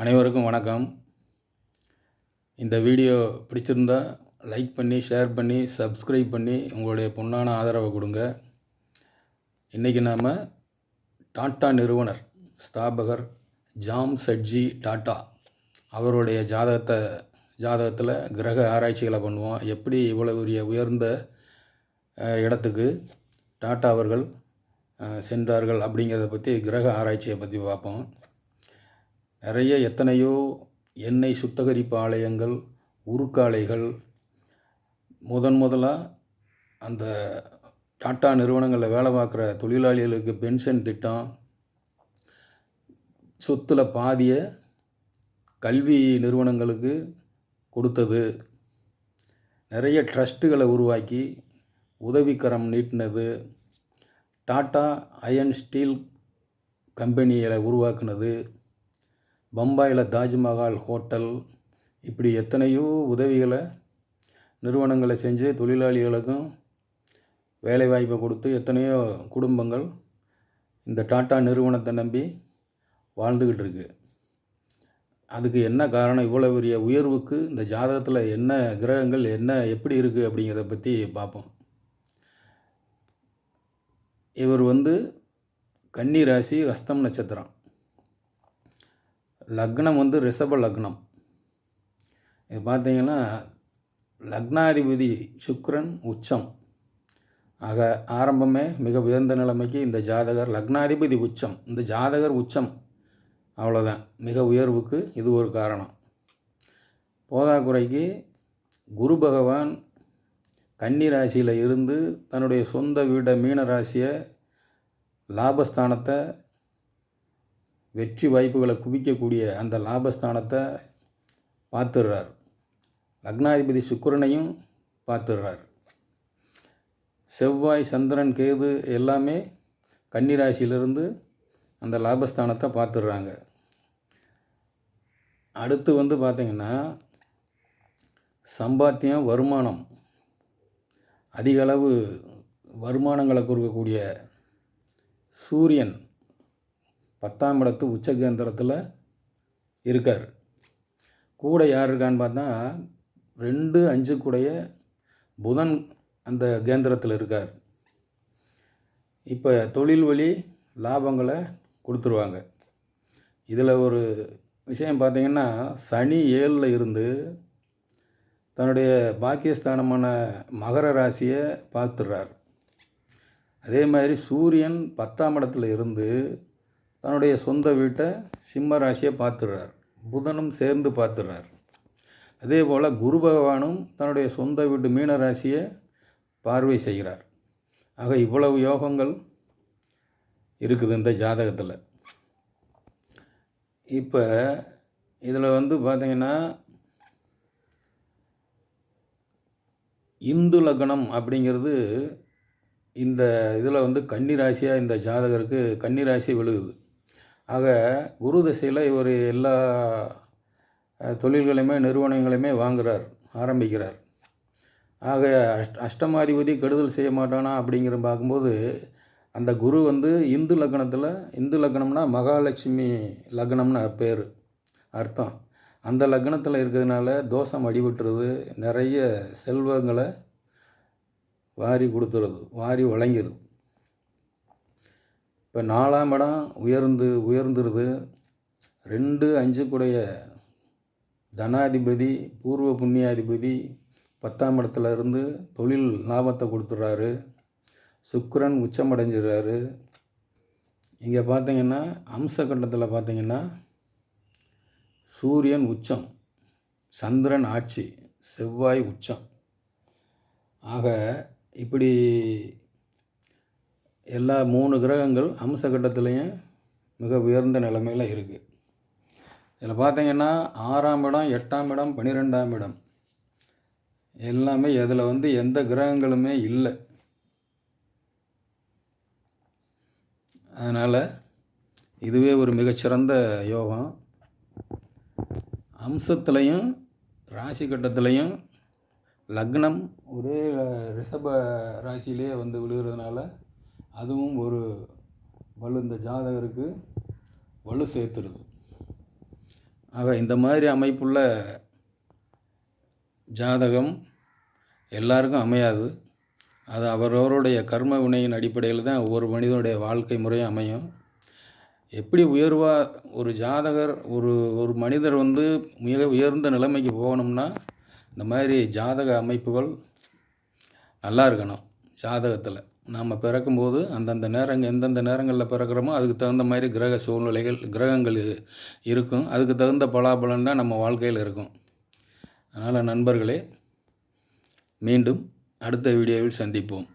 அனைவருக்கும் வணக்கம். இந்த வீடியோ பிடிச்சிருந்தா லைக் பண்ணி ஷேர் பண்ணி சப்ஸ்கிரைப் பண்ணி உங்களுடைய பொன்னான ஆதரவை கொடுங்க. இன்றைக்கி நாம் டாட்டா நிறுவனர் ஸ்தாபகர் ஜாம் சட்ஜி டாட்டா அவருடைய ஜாதகத்தை ஜாதகத்தில் கிரக ஆராய்ச்சிகளை பண்ணுவோம். எப்படி இவ்வளவு பெரிய உயர்ந்த இடத்துக்கு டாட்டா அவர்கள் சென்றார்கள் அப்படிங்கிறத பற்றி கிரக ஆராய்ச்சியை பற்றி பார்ப்போம். நிறைய எத்தனையோ எண்ணெய் சுத்திகரிப்பு ஆலயங்கள் உருக்காலைகள். முதன் முதலாக அந்த டாட்டா நிறுவனங்களில் வேலை பார்க்குற தொழிலாளிகளுக்கு பென்ஷன் திட்டம் சொத்தில் பாதியை கல்வி நிறுவனங்களுக்கு கொடுத்தது. நிறைய ட்ரஸ்ட்டுகளை உருவாக்கி உதவிக்கரம் நீட்டினது. டாட்டா அயன் ஸ்டீல் கம்பெனிகளை உருவாக்குனது. பம்பாயில் தாஜ்மஹால் ஹோட்டல் இப்படி எத்தனையோ உதவிகளை நிறுவனங்களை செஞ்சு தொழிலாளிகளுக்கும் வேலைவாய்ப்பை கொடுத்து எத்தனையோ குடும்பங்கள் இந்த டாட்டா நிறுவனத்தை நம்பி வாழ்ந்துக்கிட்டு இருக்கு. அதுக்கு என்ன காரணம்? இவ்வளோ பெரிய உயர்வுக்கு இந்த ஜாதகத்தில் என்ன கிரகங்கள் என்ன எப்படி இருக்குது அப்படிங்கிறத பற்றி பார்ப்போம். இவர் வந்து கன்னி ராசி ஹஸ்தம் நட்சத்திரம். லக்னம் வந்து ரிஷப லக்னம். இது பார்த்தீங்கன்னா லக்னாதிபதி சுக்ரன் உச்சம். ஆக ஆரம்பமே மிக உயர்ந்த நிலைமைக்கு இந்த ஜாதகர் லக்னாதிபதி உச்சம். இந்த ஜாதகர் உச்சம். அவ்வளோதான் மிக உயர்வுக்கு இது ஒரு காரணம். போதாக்குறைக்கு குரு பகவான் கன்னி ராசியில் இருந்து தன்னுடைய சொந்த வீட மீன ராசியை லாபஸ்தானத்தை வெற்றி வாய்ப்புகளை குவிக்கக்கூடிய அந்த லாபஸ்தானத்தை பார்த்துடுறார். லக்னாதிபதி சுக்கரனையும் பார்த்துடுறார். செவ்வாய் சந்திரன் கேது எல்லாமே கன்னிராசியிலிருந்து அந்த லாபஸ்தானத்தை பார்த்துடுறாங்க. அடுத்து வந்து பார்த்திங்கன்னா சம்பாத்தியம் வருமானம். அதிகளவு வருமானங்களை கொடுக்கக்கூடிய சூரியன். பத்தாம் இடத்து உச்ச கேந்திரத்தில் இருக்கார். கூட யார் இருக்கான்னு பார்த்தா ரெண்டு அஞ்சு கூடைய புதன் அந்த கேந்திரத்தில் இருக்கார். இப்போ தொழில் வழி லாபங்களை கொடுத்துருவாங்க. இதில் ஒரு விஷயம் பார்த்தீங்கன்னா சனி ஏழில் இருந்து தன்னுடைய பாக்கியஸ்தானமான மகர ராசியை பார்த்துடுறார். அதே மாதிரி சூரியன் பத்தாம் இடத்துல இருந்து தன்னுடைய சொந்த வீட்டை சிம்ம ராசியை பார்த்துடுறார். புதனும் சேர்ந்து பார்த்துடுறார். அதே போல் குரு பகவானும் தன்னுடைய சொந்த வீட்டு மீன ராசியை பார்வை செய்கிறார். ஆக இவ்வளவு யோகங்கள் இருக்குது இந்த ஜாதகத்தில். இப்போ இதில் வந்து பார்த்திங்கன்னா இந்து லக்னம் அப்படிங்கிறது இந்த இதில் வந்து கன்னி ராசியாக இந்த ஜாதகருக்கு கன்னி ராசி விழுகுது. ஆக குரு திசையில் இவர் எல்லா தொழில்களையுமே நிறுவனங்களையுமே வாங்குகிறார் ஆரம்பிக்கிறார். ஆக அஷ்ட அஷ்டமாதிபதி கெடுதல் செய்ய மாட்டானா அப்படிங்கிற பார்க்கும்போது அந்த குரு வந்து இந்து லக்னத்தில் இந்து லக்னம்னா மகாலட்சுமி லக்னம்னு பேர் அர்த்தம். அந்த லக்னத்தில் இருக்கிறதுனால தோஷம் அடிபட்டுறது நிறைய செல்வங்களை வாரி கொடுத்துறது வாரி வழங்கிடுது இப்போ நாலாம் இடம் உயர்ந்து உயர்ந்துருது. ரெண்டு அஞ்சு கூடைய தனாதிபதி பூர்வ புண்ணியாதிபதி பத்தாம் இடத்துல இருந்து தொழில் லாபத்தை கொடுத்துட்றாரு. சுக்கரன் உச்சமடைஞ்சிடுறாரு இங்கே பார்த்தீங்கன்னா அம்ச கட்டத்தில் பார்த்தீங்கன்னா சூரியன் உச்சம் சந்திரன் ஆட்சி செவ்வாய் உச்சம். ஆக இப்படி எல்லா மூணு கிரகங்கள் அம்ச கட்டத்துலேயும் மிக உயர்ந்த நிலைமையில் இருக்குது இதில் பார்த்தீங்கன்னா ஆறாம் இடம் எட்டாம் இடம் பன்னிரெண்டாம் இடம். எல்லாமே இதில் வந்து எந்த கிரகங்களுமே இல்லை. அதனால் இதுவே ஒரு மிகச்சிறந்த யோகம். அம்சத்துலேயும் ராசி கட்டத்துலேயும் லக்னம் ஒரே ரிஷப ராசியிலே வந்து விழுகிறதுனால அதுவும் ஒரு வலு இந்த ஜாதகருக்கு வலு சேர்த்துருது. ஆக இந்த மாதிரி அமைப்புள்ள ஜாதகம் எல்லாருக்கும் அமையாது. அது அவரவருடைய கர்ம வினையின் அடிப்படையில் தான் ஒவ்வொரு மனிதனுடைய வாழ்க்கை முறையும் அமையும். எப்படி உயர்வாக ஒரு ஜாதகர் ஒரு ஒரு மனிதர் வந்து மிக உயர்ந்த நிலைமைக்கு போகணும்னா இந்த மாதிரி ஜாதக அமைப்புகள் நல்லா இருக்கணும் ஜாதகத்தில். நாம் பிறக்கும்போது அந்தந்த நேரங்கள் எந்தெந்த நேரங்களில் பிறக்கிறோமோ அதுக்கு தகுந்த மாதிரி கிரக சூழ்நிலைகள் கிரகங்கள் இருக்கும். அதுக்கு தகுந்த பலாபலன் தான் நம்ம வாழ்க்கையில் இருக்கும். அதனால் நண்பர்களே மீண்டும் அடுத்த வீடியோவில் சந்திப்போம்.